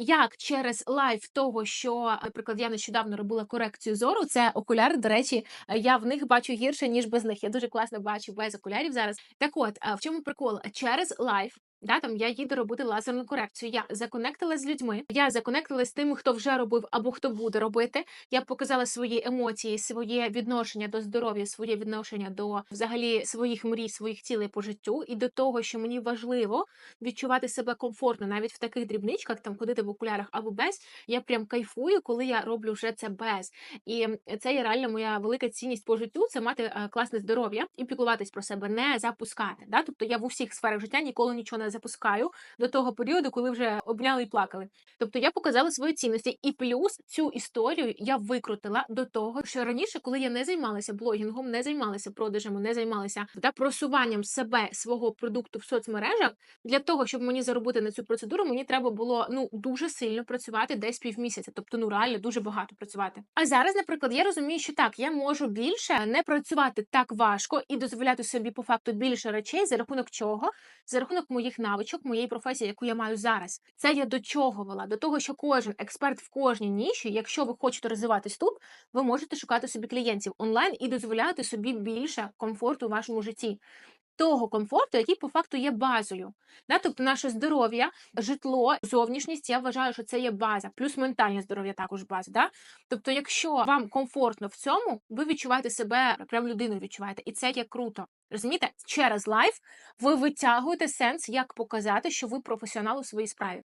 як через лайф того, що, наприклад, я нещодавно робила корекцію зору. Це окуляри. До речі, я в них бачу гірше ніж без них. Я дуже класно бачу без окулярів зараз. Так, от в чому прикол? Через лайф. Да, там я їду робити лазерну корекцію. Я законектила з людьми. Я законектила з тими, хто вже робив або хто буде робити. Я показала свої емоції, своє відношення до здоров'я, своє відношення до взагалі своїх мрій, своїх цілей по життю, і до того, що мені важливо відчувати себе комфортно, навіть в таких дрібничках, там ходити в окулярах або без. Я прям кайфую, коли я роблю вже це без. І це є реально моя велика цінність по життю. Це мати е, класне здоров'я і піклуватись про себе, не запускати. Да? Тобто я в усіх сферах життя ніколи нічого не запускаю до того періоду, коли вже обняли і плакали. Тобто я показала свої цінності, і плюс цю історію я викрутила до того, що раніше, коли я не займалася блогінгом, не займалася продажами, не займалася да, просуванням себе свого продукту в соцмережах. Для того, щоб мені заробити на цю процедуру, мені треба було ну дуже сильно працювати десь півмісяця, тобто ну реально дуже багато працювати. А зараз, наприклад, я розумію, що так, я можу більше не працювати так важко і дозволяти собі по факту більше речей за рахунок чого? За рахунок моїх навичок, моєї професії, яку я маю зараз. Це я до чого вела? До того, що кожен експерт в кожній ніші, якщо ви хочете розвиватись тут, ви можете шукати собі клієнтів онлайн і дозволяти собі більше комфорту в вашому житті. Того комфорту, який по факту є базою. Да? Тобто наше здоров'я, житло, зовнішність, я вважаю, що це є база, плюс ментальне здоров'я також база. Да? Тобто, якщо вам комфортно в цьому, ви відчуваєте себе прям людиною відчуваєте, і це є круто. Розумієте, через лайф ви витягуєте сенс, як показати, що ви професіонал у своїй справі.